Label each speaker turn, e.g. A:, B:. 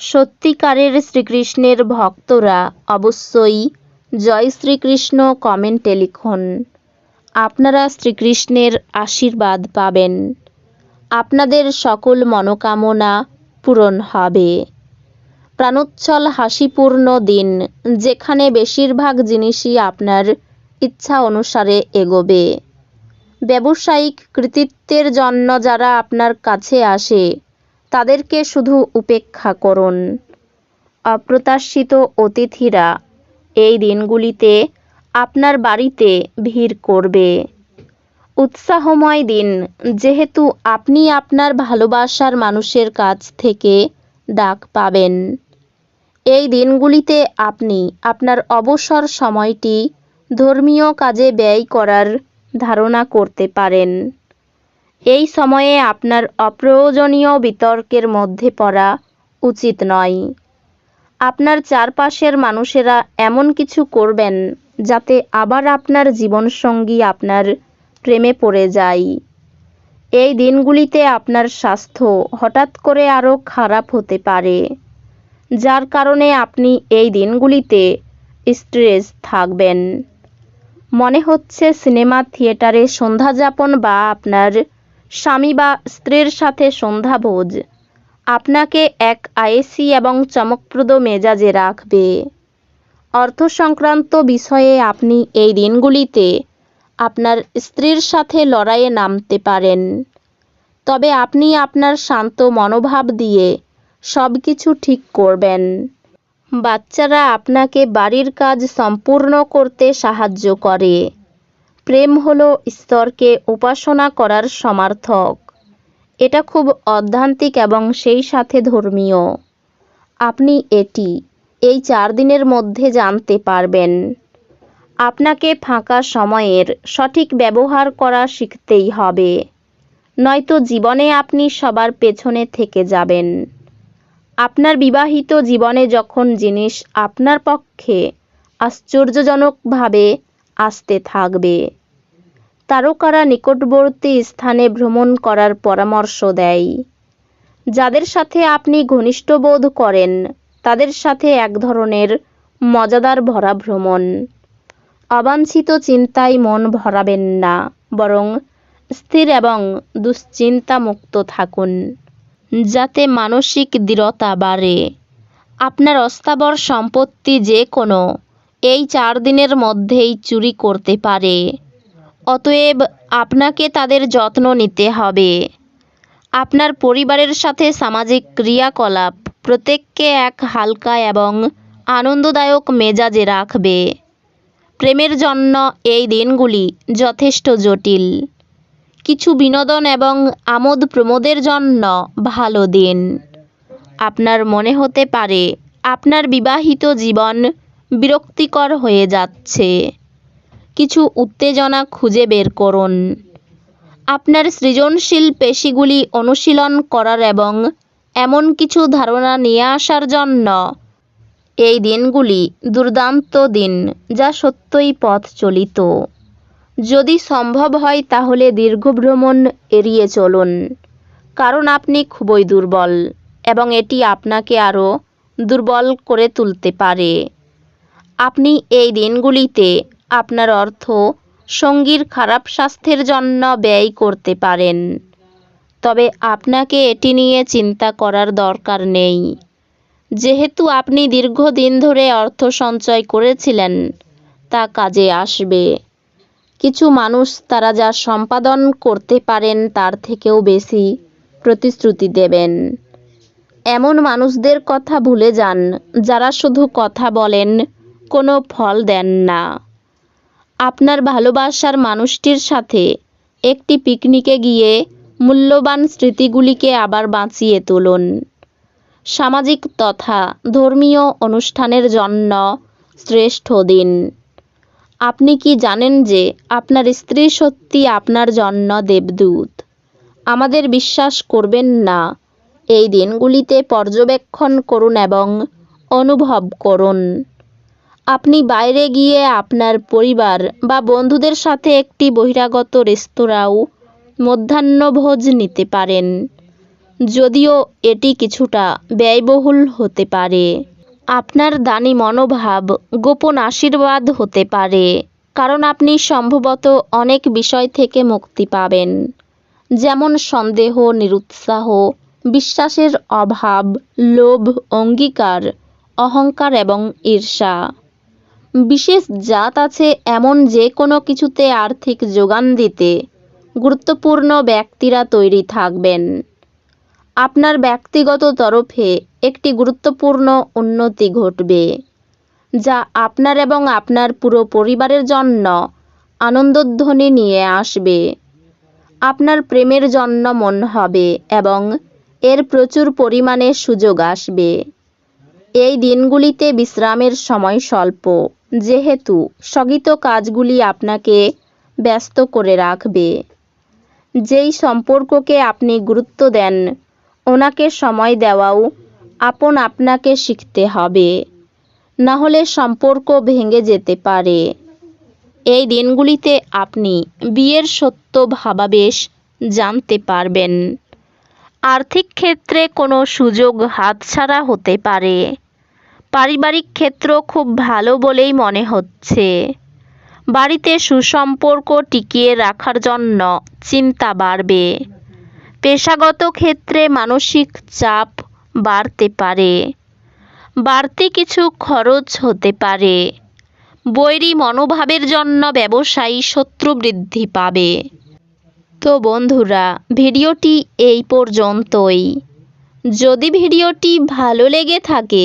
A: সত্যিকারের শ্রীকৃষ্ণের ভক্তরা অবশ্যই জয় শ্রীকৃষ্ণ কমেন্টে লিখুন। আপনারা শ্রীকৃষ্ণের আশীর্বাদ পাবেন। আপনাদের সকল মনোকামনা পূরণ হবে। প্রাণোচ্ছল হাসিপূর্ণ দিন, যেখানে বেশিরভাগ জিনিসই আপনার ইচ্ছা অনুসারে এগোবে। ব্যবসায়িক কৃতিত্বের জন্য যারা আপনার কাছে আসে তাদেরকে শুধু উপেক্ষা করুন। অপ্রত্যাশিত অতিথিরা এই দিনগুলিতে আপনার বাড়িতে ভিড় করবে। উৎসাহময় দিন, যেহেতু আপনি আপনার ভালোবাসার মানুষের কাছ থেকে ডাক পাবেন। এই দিনগুলিতে আপনি আপনার অবসর সময়টি ধর্মীয় কাজে ব্যয় করার ধারণা করতে পারেন। এই সময়ে আপনার অপ্রয়োজনীয় বিতর্কের মধ্যে পড়া উচিত নয়। আপনার চারপাশের মানুষেরা এমন কিছু করবেন যাতে আবার আপনার জীবনসঙ্গী আপনার প্রেমে পড়ে যায়। এই দিনগুলিতে আপনার স্বাস্থ্য হঠাৎ করে আরও খারাপ হতে পারে, যার কারণে আপনি এই দিনগুলিতে স্ট্রেস থাকবেন। মনে হচ্ছে সিনেমা থিয়েটারে সন্ধ্যাযাপন বা আপনার স্বামী বা স্ত্রীর সাথে সন্ধ্যাভোজ। আপনাকে এক আয়েসি এবং চমকপ্রদ মেজাজে রাখবে। অর্থ সংক্রান্ত বিষয়ে আপনি এই দিনগুলিতে আপনার স্ত্রীর সাথে লড়াইয়ে নামতে পারেন। তবে আপনি আপনার শান্ত মনোভাব দিয়ে সব কিছু ঠিক করবেন। বাচ্চারা আপনাকে বাড়ির কাজ সম্পূর্ণ করতে সাহায্য করে। প্রেম হল ঈশ্বরকে উপাসনা করার সমার্থক। এটা খুব অধ্যান্তিক এবং সেই সাথে ধর্মীয়। আপনি এটি এই চার দিনের মধ্যে জানতে পারবেন। আপনাকে ফাঁকা সময়ের সঠিক ব্যবহার করা শিখতেই হবে। নয়তো জীবনে আপনি সবার পেছনে থেকে যাবেন। আপনার বিবাহিত জীবনে যখন জিনিস আপনার পক্ষে আশ্চর্যজনকভাবে আসতে থাকবে তারকারা নিকটবর্তী স্থানে ভ্রমণ করার পরামর্শ দেয়। যাদের সাথে আপনি ঘনিষ্ঠ বোধ করেন, তাদের সাথে এক ধরনের মজাদার ভরা ভ্রমণ। অবাঞ্ছিত চিন্তায় মন ভরাবেন না, বরং স্থির এবং দুশ্চিন্তা মুক্ত থাকুন। যাতে মানসিক দৃঢ়তা বাড়ে। আপনার অস্থাবর সম্পত্তি যে কোনো এই চার দিনের মধ্যেই চুরি করতে পারে। অতএব আপনাকে তাদের যত্ন নিতে হবে। আপনার পরিবারের সাথে সামাজিক ক্রিয়াকলাপ প্রত্যেককে এক হালকা এবং আনন্দদায়ক মেজাজে রাখবে। প্রেমের জন্য এই দিনগুলি যথেষ্ট জটিল। কিছু বিনোদন এবং আমোদ প্রমোদের জন্য ভালো দিন। আপনার মনে হতে পারে, আপনার বিবাহিত জীবন বিরক্তিকর হয়ে যাচ্ছে। কিছু উত্তেজনা খুঁজে বের করুন। আপনার সৃজনশীল পেশিগুলি অনুশীলন করার এবং এমন কিছু ধারণা নিয়ে আসার জন্য এই দিনগুলি দুর্দান্ত দিন যা সত্যই পথ চলিত। যদি সম্ভব হয় তাহলে দীর্ঘ ভ্রমণ এড়িয়ে চলুন, কারণ আপনি খুবই দুর্বল এবং এটি আপনাকে আরও দুর্বল করে তুলতে পারে। আপনি এই দিনগুলিতে আপনার অর্থ সঙ্গীর খারাপ স্বাস্থ্যের জন্য ব্যয় করতে পারেন। তবে আপনাকে এটি নিয়ে চিন্তা করার দরকার নেই। যেহেতু আপনি দীর্ঘদিন ধরে অর্থ সঞ্চয় করেছিলেন, তা কাজে আসবে। কিছু মানুষ তারা যা সম্পাদন করতে পারেন তার থেকেও বেশি প্রতিশ্রুতি দেবেন। এমন মানুষদের কথা ভুলে যান যারা শুধু কথা বলেন, কোনো ফল দেন না। আপনার ভালোবাসার মানুষটির সাথে একটি পিকনিকে গিয়ে মূল্যবান স্মৃতিগুলিকে আবার বাঁচিয়ে তুলুন। সামাজিক তথা ধর্মীয় অনুষ্ঠানের জন্য শ্রেষ্ঠ দিন। আপনি কি জানেন যে আপনার স্ত্রী সত্যি আপনার জন্য দেবদূত? আমাদের বিশ্বাস করবেন না। এই দিনগুলিতে পর্যবেক্ষণ করুন এবং অনুভব করুন। আপনি বাইরে গিয়ে আপনার পরিবার বা বন্ধুদের সাথে একটি বহিরাগত রেস্তোরাঁও মধ্যাহ্নভোজ নিতে পারেন। যদিও এটি কিছুটা ব্যয়বহুল হতে পারে। আপনার দানি মনোভাব, গোপন আশীর্বাদ হতে পারে, কারণ আপনি সম্ভবত অনেক বিষয় থেকে মুক্তি পাবেন। যেমন সন্দেহ, নিরুৎসাহ, বিশ্বাসের অভাব, লোভ, অঙ্গীকার, অহংকার এবং ঈর্ষা। বিশেষ জাত আছে এমন যে কোনো কিছুতে আর্থিক যোগান দিতে গুরুত্বপূর্ণ ব্যক্তিরা তৈরি থাকবেন। আপনার ব্যক্তিগত তরফে একটি গুরুত্বপূর্ণ উন্নতি ঘটবে, যা আপনার এবং আপনার পুরো পরিবারের জন্য আনন্দধ্বনি নিয়ে আসবে। আপনার প্রেমের জন্য মন হবে এবং এর প্রচুর পরিমাণে সুযোগ আসবে। এই দিনগুলিতে বিশ্রামের সময় স্বল্প। যেহেতু স্থগিত কাজগুলি আপনাকে ব্যস্ত করে রাখবে। যেই সম্পর্ককে আপনি গুরুত্ব দেন, ওনাকে সময় দেওয়াও আপন আপনাকে শিখতে হবে। না হলে সম্পর্ক ভেঙে যেতে পারে। এই দিনগুলিতে আপনি বিয়ের সত্য ভাবাবেশ জানতে পারবেন। আর্থিক ক্ষেত্রে কোনো সুযোগ হাতছাড়া হতে পারে। পারিবারিক ক্ষেত্র খুব ভালো বলেই মনে হচ্ছে। বাড়িতে সুসম্পর্ক টিকিয়ে রাখার জন্য চিন্তা বাড়বে। পেশাগত ক্ষেত্রে মানসিক চাপ বাড়তে পারে। বাড়তি কিছু খরচ হতে পারে। বৈরী মনোভাবের জন্য ব্যবসায়ী শত্রু বৃদ্ধি পাবে। তো বন্ধুরা, ভিডিওটি এই পর্যন্তই। যদি ভিডিওটি ভালো লেগে থাকে